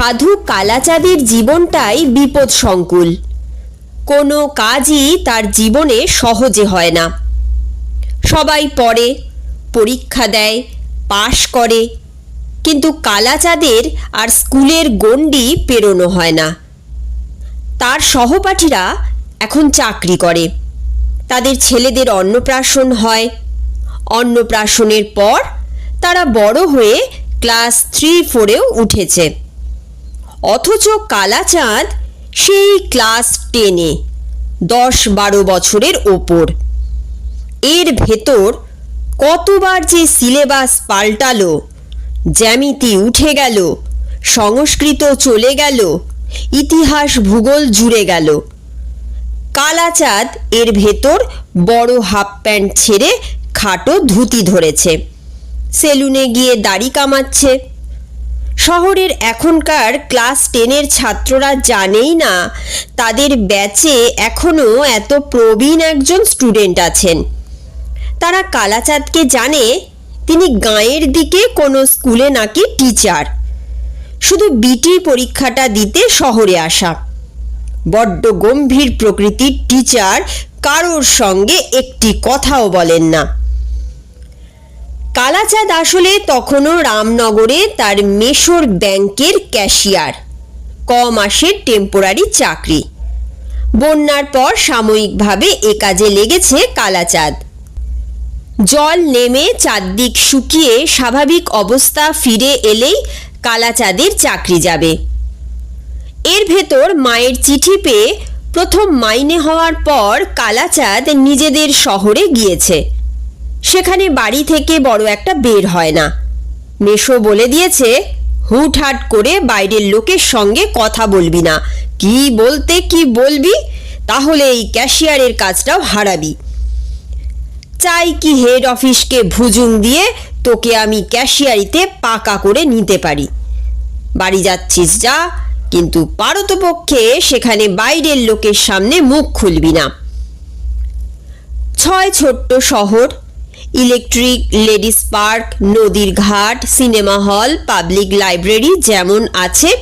সাধু কালাচাঁদের জীবনটাই বিপদ সংকুল কোনো কাজই তার জীবনে সহজে হয় না। সবাই পড়ে, পরীক্ষা দেয়, পাশ করে। কিন্তু কালাচাঁদের আর স্কুলের গণ্ডি পেরোনো হয় না। তার সহপাঠীরা এখন চাকরি করে। তাদের ছেলেদের অন্নপ্রাশন হয়। অন্নপ্রাশনের পর তারা বড় হয়ে ক্লাস থ্রি ফোরেও উঠেছে। অথচ কালাচাঁদ সেই ক্লাস টেনে, দশ বারো বছরের ওপর। এর ভেতর কতবার যে সিলেবাস পাল্টালো, জ্যামিতি উঠে গেল, সংস্কৃত চলে গেল, ইতিহাস ভূগোল জুড়ে গেল। কালাচাঁদ এর ভেতর বড় হাফ প্যান্ট ছেড়ে খাটো ধুতি ধরেছে। সেলুনে গিয়ে দাড়ি কামাচ্ছে। শহরের এখনকার ক্লাস টেনের ছাত্ররা জানেই না, তাদের ব্যাচে এখনও এত প্রবীণ একজন স্টুডেন্ট আছেন। তারা কালাচাঁদকে জানে, তিনি গাঁয়ের দিকে কোনো স্কুলে নাকি টিচার। শুধু বিটি পরীক্ষাটা দিতে শহরে আসা। বড্ড গম্ভীর প্রকৃতির টিচার কারোর সঙ্গে একটি কথাও বলেন না। কালাচাঁদ আসলে তখনও রামনগরে তার মেশর ব্যাংকের ক্যাশিয়ার। ক মাসের টেম্পোরারি চাকরি। বন্যার পর সাময়িকভাবে এ কাজে লেগেছে কালাচাঁদ। জল নেমে চারদিক শুকিয়ে স্বাভাবিক অবস্থা ফিরে এলেই কালাচাঁদের চাকরি যাবে। এর ভেতর মায়ের চিঠি পেয়ে প্রথম মাইনে হওয়ার পর কালাচাঁদ নিজেদের শহরে গিয়েছে। সেখানে বাড়ি থেকে বড় একটা বের হয় না। মেশো বলে দিয়েছে, হুটহাট করে বাইরের লোকের সঙ্গে কথা বলবি না। কি বলতে কি বলবি? তাহলে এই ক্যাশিয়ারের কাজটাও হারাবি। চাই কি হেড অফিসকে ভুজুং দিয়ে তোকে আমি ক্যাশিয়ারিতে পাকা করে নিতে পারি। বাড়ি যাচ্ছিস যা, কিন্তু পারতপক্ষে সেখানে বাইরের লোকের সামনে মুখ খুলবি না। ছয় ছোট্ট শহর ইলেকট্রিক, লেডিস পার্ক, নদীর ঘাট, সিনেমা হল, পাবলিক লাইব্রেরি যেমন আছে,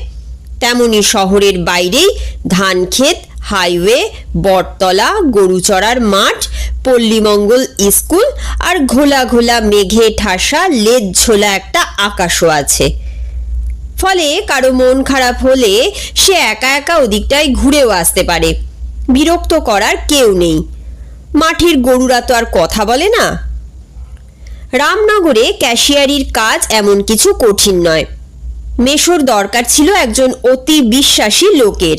তেমনি শহরের বাইরেই ধানক্ষেত, হাইওয়ে, বটতলা, গরুচড়ার মাঠ, পল্লীমঙ্গল স্কুল আর ঘোলা ঘোলা মেঘে ঠাসা, লেজ ঝোলা একটা আকাশও আছে। ফলে কারও মন খারাপ হলে সে একা একা ওদিকটায় ঘুরেও আসতে পারে। বিরক্ত করার কেউ নেই। মাঠের গরুরা তো আর কথা বলে না। রামনগরে ক্যাশিয়ারির কাজ এমন কিছু কঠিন নয়। মেশোর দরকার ছিল একজন অতি বিশ্বাসী লোকের।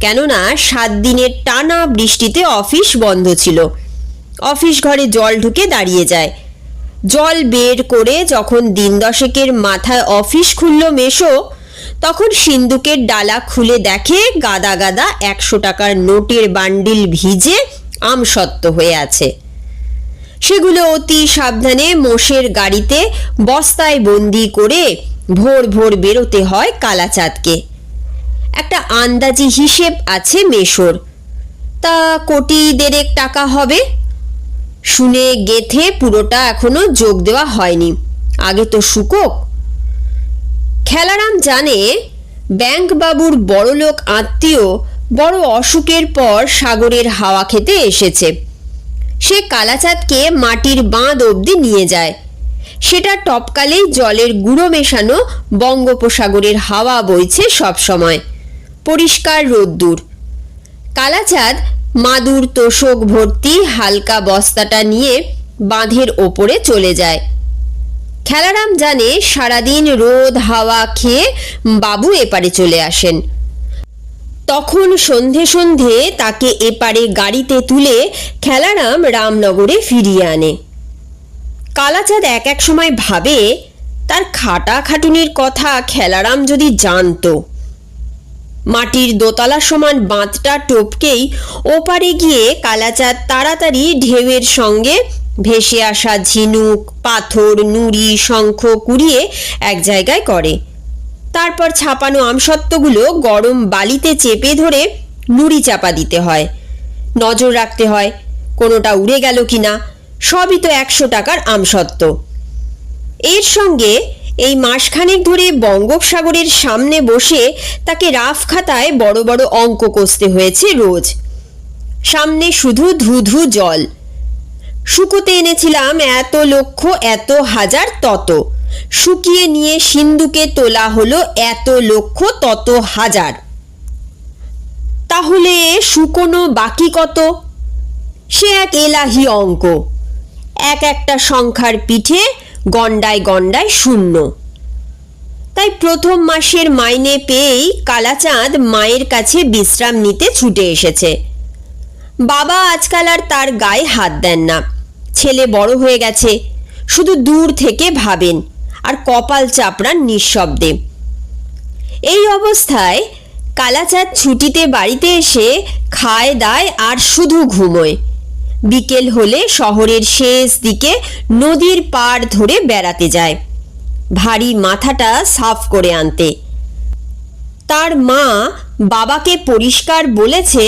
কেননা সাত দিনের টানা বৃষ্টিতে অফিস বন্ধ ছিল। অফিস ঘরে জল ঢুকে দাঁড়িয়ে যায়। জল বের করে যখন দিন দশেকের মাথায় অফিস খুলল মেশো, তখন সিন্দুকের ডালা খুলে দেখে গাদা গাদা একশো টাকার নোটের বান্ডিল ভিজে আমসত্ত্ব হয়ে আছে। সেগুলো অতি সাবধানে মোষের গাড়িতে বস্তায় বন্দি করে ভোর ভোর বেরোতে হয় কালাচাঁদকে। একটা আন্দাজি হিসেব আছে মেশোর। তা কোটি দেড়েক টাকা হবে। শুনে গেথে পুরোটা এখনও যোগ দেওয়া হয়নি। আগে তো শুকোক। খেলারাম জানে ব্যাংক বাবুর বড়লোক আত্মীয় বড় অসুখের পর সাগরের হাওয়া খেতে এসেছে। সে কালাচাঁদকে মাটির বাঁধ অবধি নিয়ে যায়। সেটা টপকালেই জলের গুঁড়ো মেশানো বঙ্গোপসাগরের হাওয়া বইছে সবসময়। পরিষ্কার রোদ্দুর। কালাচাঁদ মাদুর তোষক ভর্তি হালকা বস্তাটা নিয়ে বাঁধের ওপরে চলে যায়। খেলারাম জানে সারাদিন রোদ হাওয়া খেয়ে বাবু এপারে চলে আসেন। তখন সন্ধে সন্ধে তাকে এপারে গাড়িতে তুলে খেলারাম রামনগরে ফিরিয়ে আনে। কালাচাঁদ এক এক সময় ভাবে, তার খাটা খাটুনির কথা খেলারাম যদি জানতো। মাটির দোতলা সমান বাঁধটা টপকেই ওপারে গিয়ে কালাচাঁদ তাড়াতাড়ি ঢেউয়ের সঙ্গে ভেসে আসা ঝিনুক, পাথর, নুড়ি, শঙ্খ কুড়িয়ে এক জায়গায় করে। তারপর ছাপানো আমসত্ত্বগুলো গরম বালিতে চেপে ধরে নুড়ি চাপা দিতে হয়। নজর রাখতে হয়, কোনোটা উড়ে গেল কি না সবই তো একশো টাকার আমসত্ত্ব। এর সঙ্গে এই মাসখানেক ধরে বঙ্গোপসাগরের সামনে বসে তাকে রাফ খাতায় বড় বড় অঙ্ক কষতে হয়েছে রোজ। সামনে শুধু ধু ধু জল। শুকোতে এনেছিলাম এত লক্ষ, এত হাজার তত। শুকিয়ে নিয়ে সিন্ধুকে তোলা হলো এত লক্ষ তত হাজার। তাহলে শুকোনো বাকি কত? সে এক এলাহি অঙ্ক। এক একটা সংখ্যার পিঠে গন্ডায় গন্ডায় শূন্য। তাই প্রথম মাসের মাইনে পেয়েই কালাচাঁদ মায়ের কাছে বিশ্রাম নিতে ছুটে এসেছে। বাবা আজকাল আর তার গায়ে হাত দেন না। ছেলে বড় হয়ে গেছে। শুধু দূর থেকে ভাবেন। আর কপাল চাপড়ান নিঃশব্দে। এই অবস্থায় কালাচাঁদ ছুটিতে বাড়িতে এসে খায় দায় আর শুধু ঘুমোয়। বিকেল হলে শহরের শেষ দিকে নদীর পাড় ধরে বেড়াতে যায়। ভারী মাথাটা সাফ করে আনতে। তার মা বাবাকে পরিষ্কার বলেছে,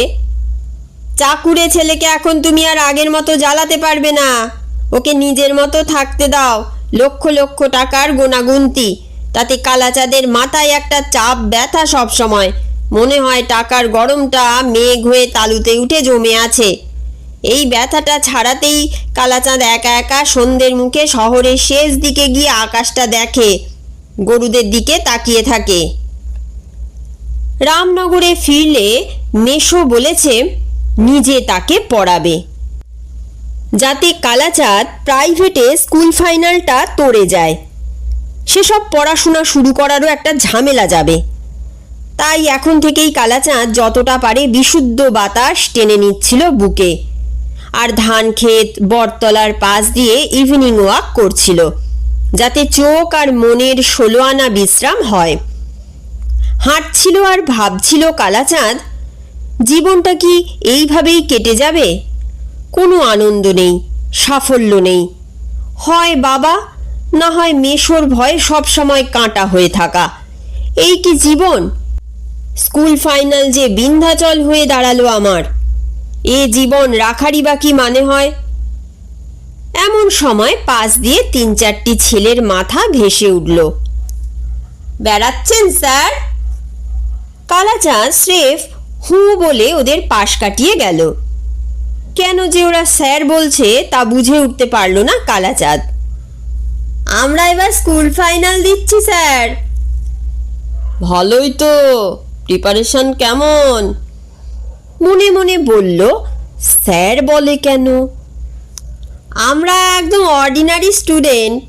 চাকুরে ছেলেকে এখন তুমি আর আগের মতো জ্বালাতে পারবে না। ওকে নিজের মতো থাকতে দাও। লক্ষ লক্ষ টাকার গোনাগুন্তি তাতে কালাচাঁদের মাথায় একটা চাপ ব্যথা সব সময় মনে হয় টাকার গরমটা মেঘ হয়ে তালুতে উঠে জমে আছে। এই ব্যথাটা ছাড়াতেই কালাচাঁদ একা একা সন্ধ্যের মুখে শহরের শেষ দিকে গিয়ে আকাশটা দেখে, গরুদের দিকে তাকিয়ে থাকে। রামনগরে ফিরলে মেশো বলেছে, নিজে তাকে পড়াবে। যাতে কালাচাঁদ প্রাইভেটে স্কুল ফাইনালটা তরে যায়। সেসব পড়াশোনা শুরু করারও একটা ঝামেলা যাবে। তাই এখন থেকেই কালাচাঁদ যতটা পারে বিশুদ্ধ বাতাস টেনে নিচ্ছিল বুকে। আর ধান ক্ষেত, বটতলার পাশ দিয়ে ইভিনিং ওয়াক করছিল, যাতে চোখ আর মনের ষোলো আনা বিশ্রাম হয়। হাঁটছিল আর ভাবছিল কালাচাঁদ, জীবনটা কি এইভাবেই কেটে যাবে? কোনো আনন্দ নেই, সাফল্য নেই। হয় বাবা, না হয় মেশোর ভয়ে সবসময় কাঁটা হয়ে থাকা। এই কি জীবন? স্কুল ফাইনাল যে বিন্ধ্যাচল হয়ে দাঁড়াল আমার। এ জীবন রাখারই বা কি মানে হয়? এমন সময় পাশ দিয়ে তিন চারটি ছেলের মাথা ভেসে উঠল। বেড়াচ্ছেন, স্যার? কালাচাঁদ, স্রেফ, হু বলে ওদের পাশ কাটিয়ে গেল। কেন যে ওরা স্যার বলছে তা বুঝে উঠতে পারল না কালাচাঁদ। আমরা এবার স্কুল ফাইনাল দিচ্ছি স্যার। ভালোই তো। প্রিপারেশন কেমন? মনে মনে বলল স্যার বলে কেন? আমরা একদম অর্ডিনারি স্টুডেন্ট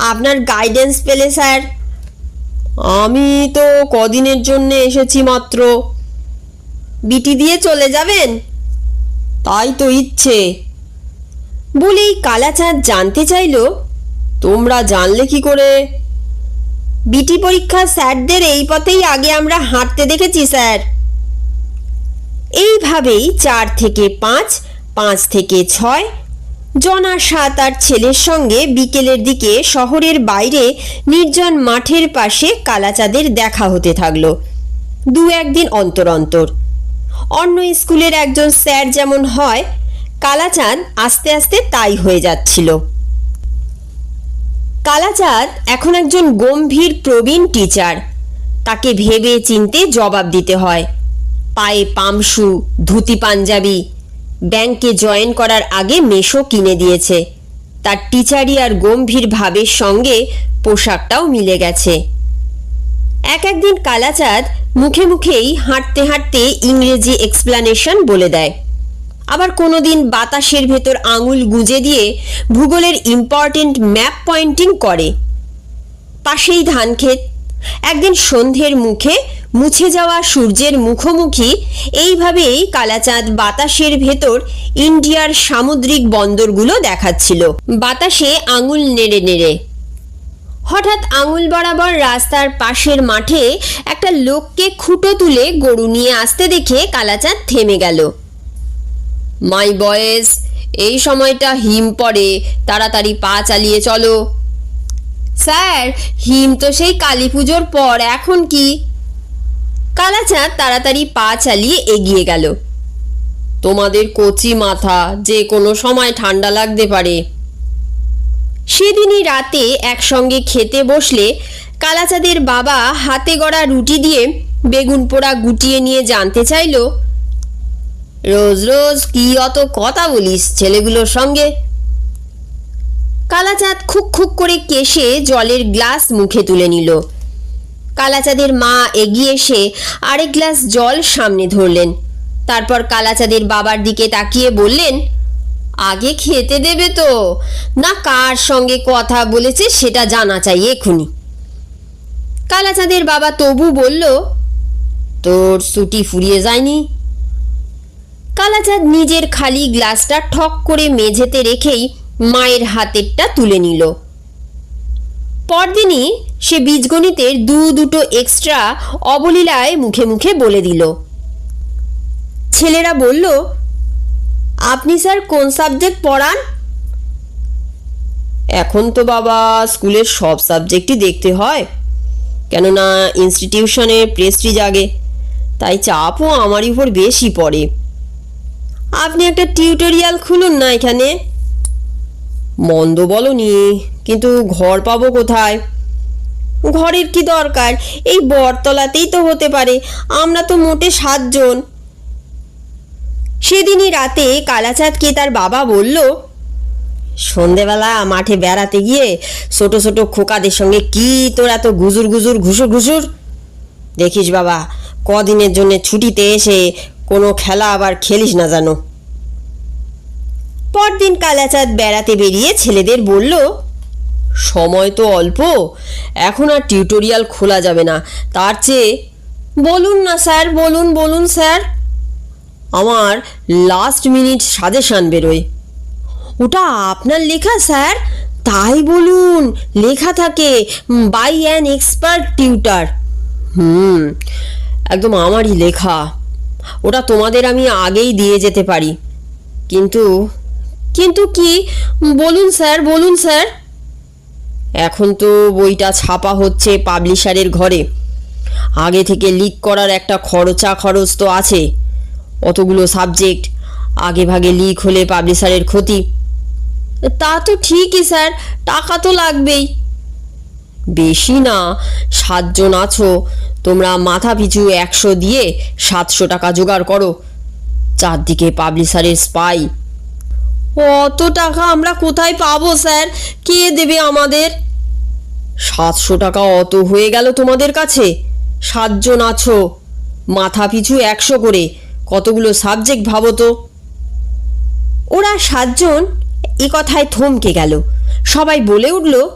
আপনার গাইডেন্স পেলে স্যার। আমি তো কদিনের জন্য এসেছি মাত্র। বিটি দিয়ে চলে যাবেন? তাই তো ইচ্ছে। বলেই কালাচাঁদ জানতে চাইল, তোমরা জানলে কি করে? বিটি পরীক্ষা স্যারদের এই পথেই আগে আমরা হাঁটতে দেখেছি, স্যার। এইভাবেই চার থেকে পাঁচ পাঁচ থেকে ছয়, জনা সাত আট ছেলের সঙ্গে বিকেলের দিকে শহরের বাইরে নির্জন মাঠের পাশে কালাচাঁদের দেখা হতে থাকল দু একদিন অন্তর অন্তর। অন্য স্কুলের একজন স্যার যেমন হয়, কালাচাঁদ আস্তে আস্তে তাই হয়ে যাচ্ছিল। কালাচাঁদ এখন একজন গম্ভীর প্রবীণ টিচার। তাকে ভেবে চিনতে জবাব দিতে হয়। পায়ে পামশু, ধুতি পাঞ্জাবি, ব্যাংকে জয়েন করার আগে মেশো কিনে দিয়েছে। তার টিচারি আর গম্ভীর ভাবের সঙ্গে পোশাকটাও মিলে গেছে। এক একদিন কালাচাঁদ মুখে মুখেই হাঁটতে হাঁটতে ইংরেজি এক্সপ্লানেশন বলে দেয়। আবার কোনোদিন বাতাসের ভেতর আঙুল গুঁজে দিয়ে ভূগোলের ইম্পর্টেন্ট ম্যাপ পয়েন্টিং করে। পাশেই ধানক্ষেত একদিন সন্ধ্যের মুখে মুছে যাওয়া সূর্যের মুখোমুখি এইভাবেই কালাচাঁদ বাতাসের ভেতর ইন্ডিয়ার সামুদ্রিক বন্দরগুলো দেখাচ্ছিল। বাতাসে আঙুল নেড়ে নেড়ে। হঠাৎ আঙুল বরাবর রাস্তার পাশের মাঠে একটা লোককে খুঁটো তুলে গরু নিয়ে আসতে দেখে কালাচাঁদ থেমে গেল। মাই বয়েস এই সময়টা হিম পড়ে, তাড়াতাড়ি পা চালিয়ে চলো। স্যার, হিম তো সেই কালী পুজোর পর, এখন কি? কালাচাঁদ তাড়াতাড়ি পা চালিয়ে এগিয়ে গেল। তোমাদের কচি মাথা, যে কোনো সময় ঠান্ডা লাগতে পারে সেদিনই রাতে একসঙ্গে খেতে বসলে কালাচাঁদের বাবা হাতে গড়া রুটি দিয়ে বেগুন পোড়া গুটিয়ে নিয়ে জানতে চাইল, রোজ রোজ কি অত কথা বলিস ছেলেগুলোর সঙ্গে? কালাচাঁদ খুক খুক করে কেশে জলের গ্লাস মুখে তুলে নিল। কালাচাঁদের মা এগিয়ে এসে আরেক গ্লাস জল সামনে ধরলেন। তারপর কালাচাঁদের বাবার দিকে তাকিয়ে বললেন আগে খেতে দেবে তো। না কার সঙ্গে কথা বলেছে সেটা জানা চাই এখুনি। কালাচাঁদের বাবা তবু বলল, তোর ছুটি ফুরিয়ে যায়নি? কালাচাঁদ নিজের খালি গ্লাসটা ঠক করে মেঝেতে রেখেই মায়ের হাতেরটা তুলে নিল। পরদিনই সে বীজগণিতের দু দুটো এক্সট্রা অবলীলায় মুখে মুখে বলে দিল। ছেলেরা বলল আপনি স্যার কোন সাবজেক্ট পড়ান? এখন তো বাবা, স্কুলের সব সাবজেক্টই দেখতে হয়। কেননা ইনস্টিটিউশনে প্রেস্টিজ জাগে, তাই চাপও আমারই উপর বেশি পড়ে। আপনি একটা টিউটোরিয়াল খুলুন না এখানে। মন্দ বলনি, কিন্তু ঘর পাবো কোথায়? ঘরের কি দরকার? এই বটতলাতেই তো হতে পারে, আমরা তো মোটে সাতজন। সেদিনই রাতে কালাচাঁদকে তার বাবা বলল, সন্ধেবেলা মাঠে বেড়াতে গিয়ে ছোট ছোট খোকাদের সঙ্গে কি তোর এত গুজুর গুজুর, ঘুষুর ঘুষুর? দেখিস বাবা, কদিনের জন্য ছুটিতে এসে কোনো খেলা আবার খেলিস না জানো? পরদিন কালাচাঁদ বেড়াতে বেরিয়ে ছেলেদের বলল, সময় তো অল্প, এখন আর টিউটোরিয়াল খোলা যাবে না। তার চেয়ে বলুন না স্যার, বলুন বলুন স্যার। আমার লাস্ট মিনিট সাজেশান বেরোয়। ওটা আপনার লেখা, স্যার? তাই বলুন, লেখা থাকে বাই অ্যান এক্সপার্ট টিউটার হুম, একদম আমারই লেখা। ওটা তোমাদের আমি আগেই দিয়ে যেতে পারি। কিন্তু কিন্তু কি? বলুন, স্যার বলুন, স্যার। এখন তো বইটা ছাপা হচ্ছে পাবলিশারের ঘরে। আগে থেকে লিক করার একটা খরচা খরচ তো আছে। অতগুলো সাবজেক্ট আগে ভাগে লিক হলে পাবলিশারের ক্ষতি? তা তো ঠিকই স্যার টাকা তো লাগবেই। বেশি না, সাতজন আছো, তোমরা মাথা পিছু একশো দিয়ে সাতশো টাকা জোগাড় করো। চারদিকে পাবলিশারের স্পাই অত টাকা আমরা কোথায় পাবো স্যার কে দেবে আমাদের? সাতশো টাকা অত হয়ে গেল তোমাদের কাছে? সাতজন আছো, মাথা পিছু একশো করে। কতগুলো সাবজেক্ট ভাবো তো। ওরা সাতজন এ কথায় থমকে গেল। সবাই বলে উঠল,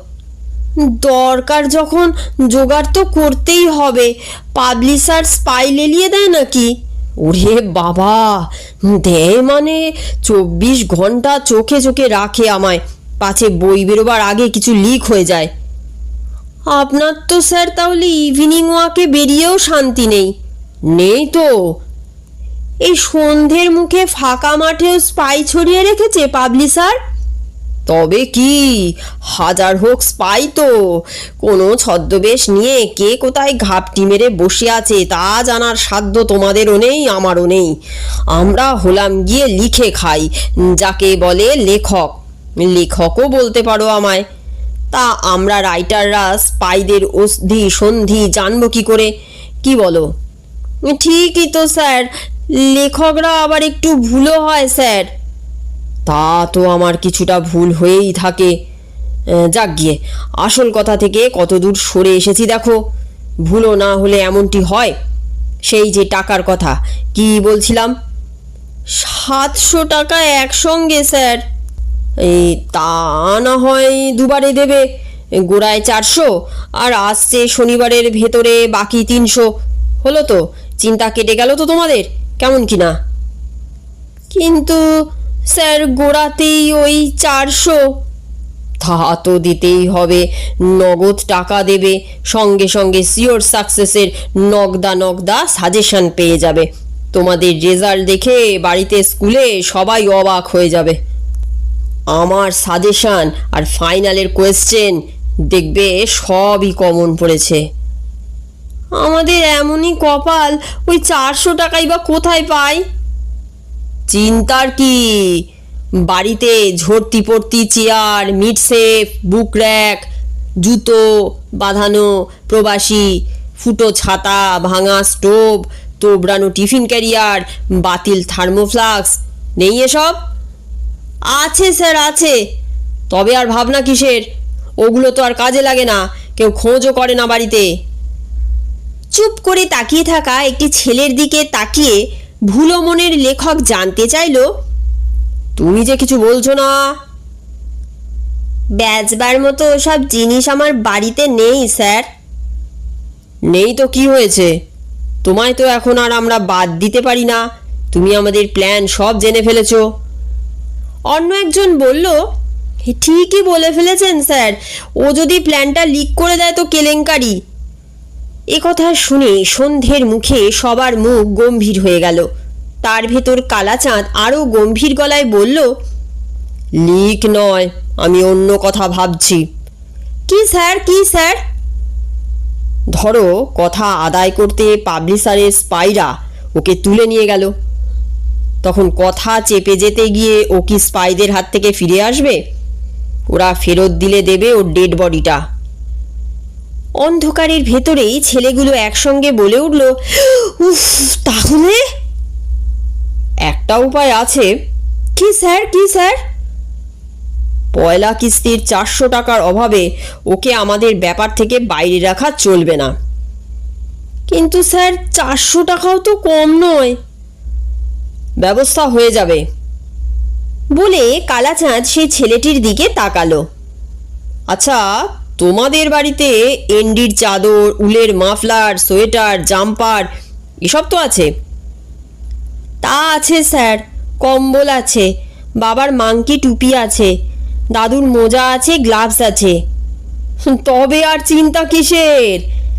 দরকার যখন জোগাড় তো করতেই হবে। পাবলিশার স্পাই লেলিয়ে দেয় নাকি? ওরে বাবা, দেয় মানে চব্বিশ ঘণ্টা চোখে চোখে রাখে আমায়। পাছে বই বেরোবার আগে কিছু লিক হয়ে যায়। আপনার তো স্যার তাহলে ইভিনিং ওয়াকে বেরিয়েও শান্তি নেই। নেই তো। এই সন্ধ্যের মুখে ফাঁকা মাঠেও স্পাই ছড়িয়ে রেখেছে পাবলিশার তবে কি? হাজার হোক স্পাই তো। কোনো ছদ্মবেশ নিয়ে কে কোথায় ঘাপটি মেরে বসে আছে তা জানার সাধ্য তোমাদেরও নেই, আমারও নেই। আমরা হলাম গিয়ে লিখে খাই, যাকে বলে লেখক। লেখকও বলতে পারো আমায়। তা আমরা রাইটাররা স্পাইদের অস্থি সন্ধি জানব কি করে? কি বলো? ঠিকই তো স্যার লেখকরা আবার একটু ভুলও হয়, স্যার। তা তো আমার কিছুটা ভুল হয়েই থাকে। যাক গিয়ে, আসল কথা থেকে কত দূর সরে এসেছি দেখো। ভুলও না হলে এমনটি হয়? সেই যে টাকার কথা, কি বলছিলাম? সাতশো টাকা একসঙ্গে, স্যার। এই তা না হয় দুবারে দেবে, গোড়ায় চারশো, আর আসছে শনিবারের ভেতরে বাকি তিনশো। হলো তো, চিন্তা কেটে গেল তো তোমাদের? কেমন কি না কিন্তু স্যার, গোড়াতেই ওই চারশো। তা তো দিতেই হবে। নগদ টাকা দেবে। সঙ্গে সঙ্গে সিওর সাকসেসের নগদা নগদা সাজেশন পেয়ে যাবে। তোমাদের রেজাল্ট দেখে বাড়িতে স্কুলে সবাই অবাক হয়ে যাবে। আমার সাজেশন আর ফাইনালের কোয়েশ্চেন দেখবে সবই কমন পড়েছে। আমাদের এমনই কপাল, ওই চারশো টাকাই বা কোথায় পাই? চিন্তার কি? বাড়িতে ঝর্তি পড়তি চেয়ার মিটসেফ বুক র্যাক, জুতো বাঁধানো, প্রবাসী, ফুটো ছাতা ভাঙা স্টোভ, তোবড়ানো টিফিন ক্যারিয়ার, বাতিল থার্মোফ্লাক্স, নেই এসব? আছে স্যার, আছে। তবে আর ভাবনা কিসের? ওগুলো তো আর কাজে লাগে না, কেউ খোঁজও করে না বাড়িতে। চুপ করে তাকিয়ে থাকা একটি ছেলের দিকে তাকিয়ে ভুলো মনের লেখক জানতে চাইল, তুমি যে কিছু বলছো না? বেচবার মতো সব জিনিস আমার বাড়িতে নেই, স্যার। নেই তো কি হয়েছে? তোমায় তো এখন আর আমরা বাদ দিতে পারি না। তুমি আমাদের প্ল্যান সব জেনে ফেলেছো। অন্য একজন বলল ঠিকই বলে ফেলেছেন, স্যার। ও যদি প্ল্যানটা লিক করে দেয় তো কেলেঙ্কারি। এ কথা শুনে সন্ধ্যের মুখে সবার মুখ গম্ভীর হয়ে গেল। তার ভেতর কালাচাঁদ আরও গম্ভীর গলায় বলল, লিক নয়, আমি অন্য কথা ভাবছি। কি স্যার কি স্যার? ধরো, কথা আদায় করতে পাবলিশারের স্পাইরা ওকে তুলে নিয়ে গেল। তখন কথা চেপে যেতে গিয়ে ও কি স্পাইদের হাত থেকে ফিরে আসবে? ওরা ফেরত দিলে দেবে ওর ডেড বডিটা। অন্ধকারের ভেতরেই ছেলেগুলো একসঙ্গে বলে উঠল, উফ, তাহলে? একটা উপায় আছে। কি স্যার কি স্যার? পয়লা কিস্তির চারশো টাকার অভাবে ওকে আমাদের ব্যাপার থেকে বাইরে রাখা চলবে না। কিন্তু স্যার, চারশো টাকাও তো কম নয়। ব্যবস্থা হয়ে যাবে। বলে কালাচাঁদ সেই ছেলেটির দিকে তাকালো। আচ্ছা তোমাদের বাড়িতে এন্ডির চাদর, উলের মাফলার, সোয়েটার, জাম্পার এসব তো আছে? তা আছে স্যার, কম্বল আছে, বাবার মাংকি টুপি আছে, দাদুর মোজা আছে, গ্লাভস আছে। তবে আর চিন্তা কিসের?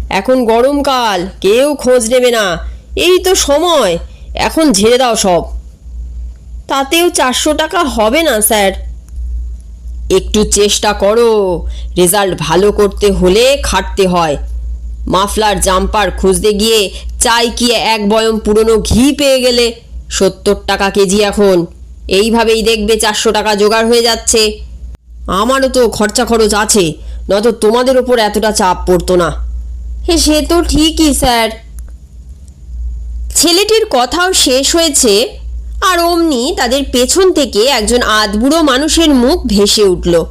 এখন গরমকাল, কেউ খোঁজ নেবে না। এই তো সময়, এখন ঝেড়ে দাও সব। তাতেও চারশো টাকা হবে না, স্যার। একটু চেষ্টা করো। রেজাল্ট ভালো করতে হলে খাটতে হয়। মাফলার, জাম্পার খুঁজতে গিয়ে চাই কি এক বয়ম পুরনো ঘি পেয়ে গেলে। সত্তর টাকা কেজি এখন। এইভাবেই দেখবে চারশো টাকা জোগাড় হয়ে যাচ্ছে। আমারও তো খরচা খরচ আছে, নয়তো তোমাদের ওপর এতটা চাপ পড়তো না। হে সে তো ঠিকই, স্যার। ছেলেটির কথাও শেষ হয়েছে। আর অমনি তাদের পেছন থেকে একজন আধবুড়ো মানুষের মুখ ভেসে উঠল।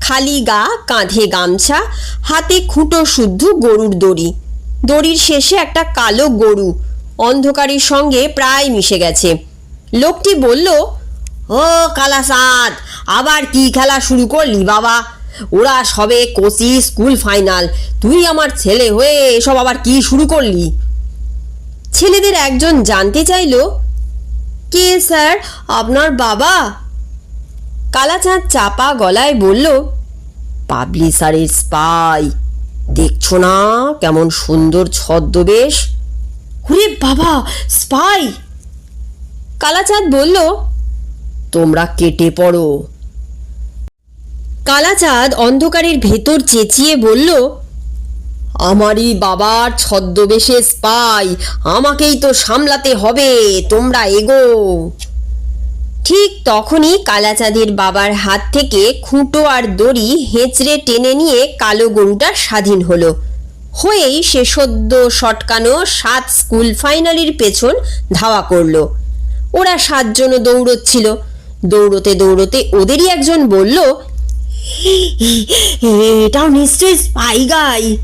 খালি গা, কাঁধে গামছা, হাতে খুঁটো শুদ্ধ গরুর দড়ি। দড়ির শেষে একটা কালো গরু, অন্ধকারের সঙ্গে প্রায় মিশে গেছে। লোকটি বলল, ও কালাসাদ আবার কি খেলা শুরু করলি বাবা? ওরা সবে কোচি স্কুল ফাইনাল, তুই আমার ছেলে হয়ে এসব আবার কি শুরু করলি? ছেলেদের একজন জানতে চাইল কে, স্যার? আপনার বাবা? কালাচাঁদ চাপা গলায় বলল পাবলিশারের স্পাই। দেখছ না কেমন সুন্দর ছদ্মবেশ? ওরে বাবা, স্পাই! কালাচাঁদ বলল, তোমরা কেটে পড়ো। কালাচাঁদ অন্ধকারের ভেতর চেঁচিয়ে বলল আমারই বাবার ছদ্মবেশে স্পাই আমাকেই তো সামলাতে হবে, তোমরা এগো। ঠিক তখনই কালাচাঁদের বাবার হাত থেকে খুঁটো আর দড়ি হেঁচড়ে টেনে নিয়ে কালো গরুটা স্বাধীন হলো। হয়েই সে সদ্য সটকানো সাত স্কুল ফাইনালির পেছন ধাওয়া করল। ওরা সাতজনও দৌড়চ্ছিল। দৌড়তে দৌড়তে ওদেরই একজন বলল এটাও নিশ্চয়ই স্পাই গাই